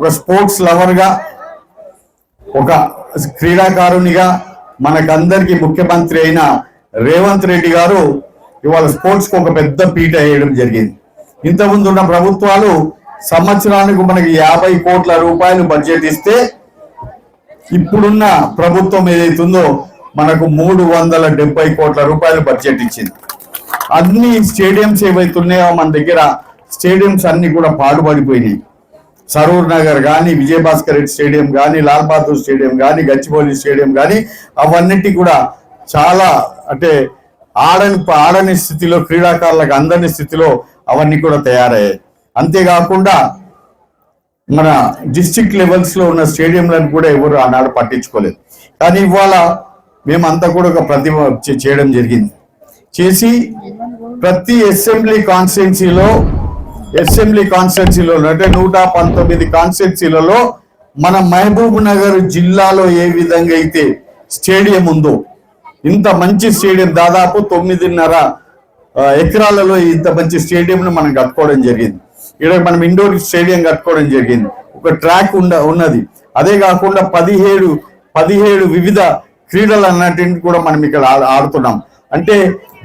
ఒక స్పోర్ట్స్ లవర్గా ఒక క్రీడాకారునిగా మనకందరికీ ముఖ్యమంత్రి అయిన రేవంత్ రెడ్డి గారు ఇవాళ స్పోర్ట్స్కి ఒక పెద్ద పీట వేయడం జరిగింది. ఇంతకుముందు ఉన్న ప్రభుత్వాలు సంవత్సరానికి మనకి యాభై కోట్ల రూపాయలు బడ్జెట్ ఇస్తే ఇప్పుడున్న ప్రభుత్వం ఏదైతుందో మనకు మూడు వందల డెబ్బై కోట్ల రూపాయలు బడ్జెట్ ఇచ్చింది. అన్ని స్టేడియంస్ ఏవైతున్నాయో మన దగ్గర స్టేడియంస్ అన్ని కూడా పాడుపడిపోయినాయి సరూర్ నగర్ కానీ విజయభాస్కర్ రెడ్డి స్టేడియం కానీ లాల్ బహదూర్ స్టేడియం కానీ గచ్చిబౌలి స్టేడియం కానీ అవన్నిటి కూడా చాలా అంటే ఆడని ఆడని స్థితిలో క్రీడాకారులకు అందని స్థితిలో అవన్నీ కూడా తయారయ్యాయి. అంతేకాకుండా మన డిస్ట్రిక్ట్ లెవెల్స్లో ఉన్న స్టేడియంలను కూడా ఎవరు ఆనాడు పట్టించుకోలేదు. కానీ ఇవాళ మేమంతా కూడా ఒక ప్రతిభ చేయడం జరిగింది. చేసి ప్రతి అసెంబ్లీ కాన్స్టిట్యున్సీలో అసెంబ్లీ కాన్స్టిట్యున్సీలో అంటే నూట పంతొమ్మిది కాన్స్టిట్యున్సీలలో మన మహబూబ్ నగర్ జిల్లాలో ఏ విధంగా అయితే స్టేడియం ఉందో ఇంత మంచి స్టేడియం దాదాపు తొమ్మిదిన్నర ఎకరాలలో ఇంత మంచి స్టేడియంను మనం కట్టుకోవడం జరిగింది. ఇక్కడ మనం ఇండోర్ స్టేడియం కట్టుకోవడం జరిగింది. ఒక ట్రాక్ ఉండ ఉన్నది. అదే కాకుండా పదిహేడు పదిహేడు వివిధ క్రీడలు అన్నటిని కూడా మనం ఇక్కడ ఆడుతున్నాం. అంటే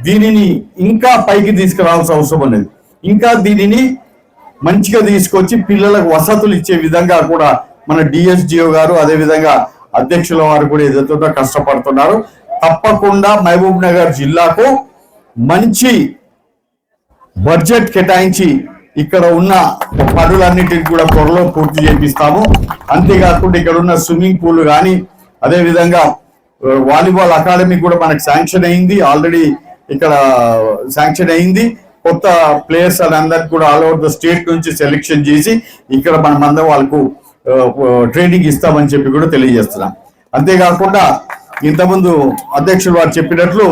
దీనిని ఇంకా పైకి తీసుకురావాల్సిన అవసరం ఉన్నది. ఇంకా దీనిని మంచిగా తీసుకొచ్చి పిల్లలకు వసతులు ఇచ్చే విధంగా కూడా మన డిఎస్డిఓ గారు అదే విధంగా అధ్యక్షుల వారు కూడా ఏదైతే కష్టపడుతున్నారు. తప్పకుండా మహబూబ్ నగర్ జిల్లాకు మంచి బడ్జెట్ కేటాయించి ఇక్కడ ఉన్న పనులన్నిటిని కూడా త్వరలో పూర్తి చేపిస్తాము. అంతేకాకుండా ఇక్కడ ఉన్న స్విమ్మింగ్ పూల్ కానీ అదేవిధంగా వాలీబాల్ అకాడమీ కూడా మనకు శాంక్షన్ అయింది. ఆల్రెడీ ఇక్కడ శాంక్షన్ అయింది. కొత్త ప్లేయర్స్ అందరికి కూడా ఆల్ ఓవర్ ద స్టేట్ నుంచి సెలెక్షన్ చేసి ఇక్కడ మన మందం వాళ్ళకు ట్రైనింగ్ ఇస్తామని చెప్పి కూడా తెలియజేస్తున్నాం. అంతేకాకుండా ఇంతకుముందు అధ్యక్షులు వారు చెప్పినట్లు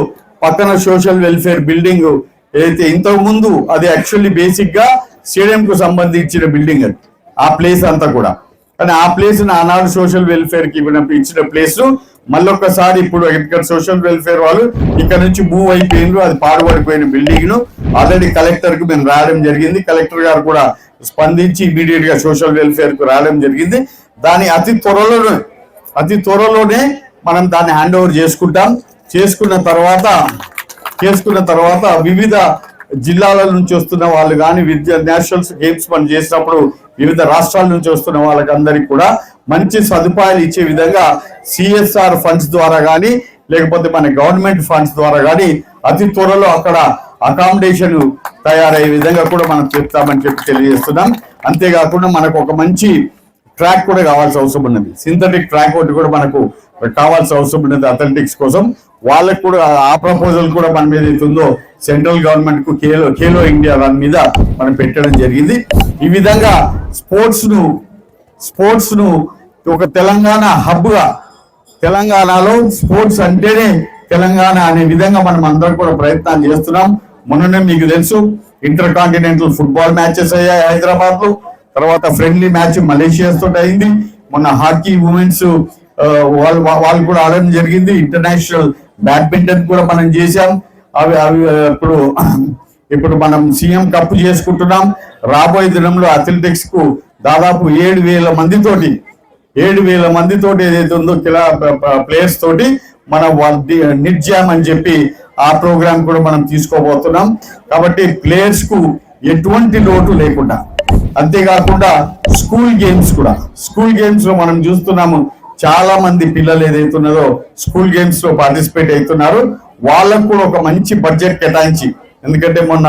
పక్కన సోషల్ వెల్ఫేర్ బిల్డింగ్ ఏదైతే ఇంతకుముందు అది యాక్చువల్లీ బేసిక్గా స్టేడియంకు సంబంధించిన బిల్డింగ్ అది. ఆ ప్లేస్ అంతా కూడా. కానీ ఆ ప్లేస్ ఆనాడు సోషల్ వెల్ఫేర్కి ఇచ్చిన ప్లేస్ మళ్ళొక్కసారి ఇప్పుడు ఇక్కడ సోషల్ వెల్ఫేర్ వాళ్ళు ఇక్కడ నుంచి మూవ్ అయిపోయినారు అది పాడుపడిపోయిన బిల్డింగ్ను ఆల్రెడీ కలెక్టర్కు మేము రాయడం జరిగింది. కలెక్టర్ గారు కూడా స్పందించి ఇమీడియట్గా సోషల్ వెల్ఫేర్కు రాయడం జరిగింది. దాని అతి త్వరలోనే అతి త్వరలోనే మనం దాన్ని హ్యాండ్ ఓవర్ చేసుకుంటాం. చేసుకున్న తర్వాత చేసుకున్న తర్వాత వివిధ జిల్లాల నుంచి వస్తున్న వాళ్ళు కానీ విద్య నేషనల్స్ గేమ్స్ మనం చేసినప్పుడు వివిధ రాష్ట్రాల నుంచి వస్తున్న వాళ్ళకి అందరికీ కూడా మంచి సదుపాయాలు ఇచ్చే విధంగా సిఎస్ఆర్ ఫండ్స్ ద్వారా కానీ లేకపోతే మన గవర్నమెంట్ ఫండ్స్ ద్వారా కానీ అతి త్వరలో అక్కడ అకామిడేషన్ తయారయ్యే విధంగా కూడా మనం చెప్తామని చెప్పి తెలియజేస్తున్నాం. అంతేకాకుండా మనకు ఒక మంచి ట్రాక్ కూడా కావాల్సిన అవసరం ఉన్నది. సింథటిక్ ట్రాక్ ఒకటి కూడా మనకు కావాల్సిన అవసరం ఉన్నది అథ్లెటిక్స్ కోసం. వాళ్ళకు కూడా ఆ ప్రపోజల్ కూడా మన మీద ఉందో సెంట్రల్ గవర్నమెంట్కు ఖేలో ఖేలో ఇండియా దాని మీద మనం పెట్టడం జరిగింది. ఈ విధంగా స్పోర్ట్స్ను స్పోర్ట్స్ను ఒక తెలంగాణ హబ్గా తెలంగాణలో స్పోర్ట్స్ అంటేనే తెలంగాణ అనే విధంగా మనం అందరం కూడా ప్రయత్నాలు చేస్తున్నాం. మొన్ననే మీకు తెలుసు ఇంటర్ కాంటినెంటల్ ఫుట్బాల్ మ్యాచెస్ అయ్యాయి హైదరాబాద్లో తర్వాత ఫ్రెండ్లీ మ్యాచ్ మలేషియాతో అయింది. మొన్న హాకీ ఉమెన్స్ వాళ్ళు వాళ్ళు కూడా ఆడడం జరిగింది. ఇంటర్నేషనల్ బ్యాడ్మింటన్ కూడా మనం చేశాం. అవి అవి ఇప్పుడు ఇప్పుడు మనం సీఎం కప్ చేసుకుంటున్నాం. రాబోయే దినంలో అథ్లెటిక్స్కు దాదాపు ఏడు వేల మందితోటి ఏడు వేల మందితోటి ఏదైతే ఉందో కిలా ప్లేయర్స్ తోటి మనం నిట్ జామ్ అని చెప్పి ఆ ప్రోగ్రామ్ కూడా మనం తీసుకోబోతున్నాం. కాబట్టి ప్లేయర్స్కు ఎటువంటి లోటు లేకుండా అంతేకాకుండా స్కూల్ గేమ్స్ కూడా స్కూల్ గేమ్స్లో మనం చూస్తున్నాము చాలా మంది పిల్లలు ఏదైతే ఉన్నదో స్కూల్ గేమ్స్లో పార్టిసిపేట్ అవుతున్నారు. వాళ్ళకు కూడా ఒక మంచి బడ్జెట్ కేటాయించి ఎందుకంటే మొన్న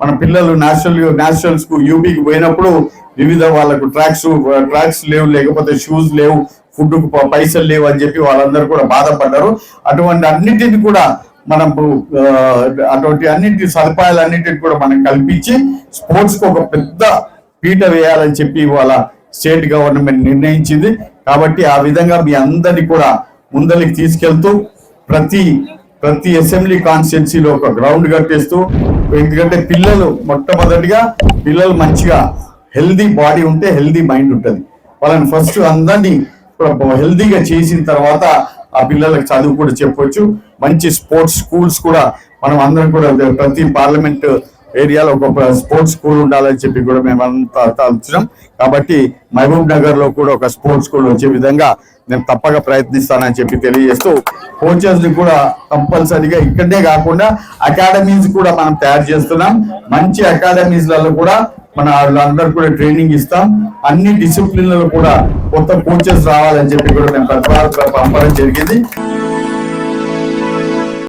మన పిల్లలు నేషనల్ నేషనల్స్కు యూపీకి పోయినప్పుడు వివిధ వాళ్ళకు ట్రాక్స్ ట్రాక్స్ లేవు లేకపోతే షూస్ లేవు ఫుడ్ పైసలు లేవు అని చెప్పి వాళ్ళందరూ కూడా బాధపడ్డారు. అటువంటి అన్నిటిని కూడా మనం అటువంటి అన్నింటి సదుపాయాలు అన్నింటిని కూడా మనం కల్పించి స్పోర్ట్స్కు ఒక పెద్ద పీట వేయాలని చెప్పి ఇవాళ స్టేట్ గవర్నమెంట్ నిర్ణయించింది. కాబట్టి ఆ విధంగా మీ అందరినీ కూడా ముందరికి తీసుకెళ్తూ ప్రతి ప్రతి అసెంబ్లీ కాన్స్టిట్యున్సీలో ఒక గ్రౌండ్ కట్టేస్తూ ఎందుకంటే పిల్లలు మొట్టమొదటిగా పిల్లలు మంచిగా హెల్దీ బాడీ ఉంటే హెల్దీ మైండ్ ఉంటుంది. వాళ్ళని ఫస్ట్ అందరినీ హెల్దీగా చేసిన తర్వాత ఆ పిల్లలకు చదువు కూడా చెప్పొచ్చు. మంచి స్పోర్ట్స్ స్కూల్స్ కూడా మనం అందరం కూడా ప్రతి పార్లమెంట్ ఏరియాలో ఒక స్పోర్ట్స్ స్కూల్ ఉండాలని చెప్పి కూడా మేము అంతా తలుచున్నాం. కాబట్టి మహబూబ్ నగర్లో కూడా ఒక స్పోర్ట్స్ స్కూల్ వచ్చే విధంగా నేను తప్పక ప్రయత్నిస్తానని చెప్పి తెలియజేస్తూ కోచెస్ని కూడా కంపల్సరీగా ఇక్కడే కాకుండా అకాడమీస్ కూడా మనం తయారు చేస్తున్నాం. మంచి అకాడమీస్లలో కూడా మన వాళ్ళందరూ కూడా ట్రైనింగ్ ఇస్తాం. అన్ని డిసిప్లిన్లలో కూడా కొత్త కోచెస్ రావాలని చెప్పి కూడా మేము ప్రతిపాదన పంపడం జరిగింది.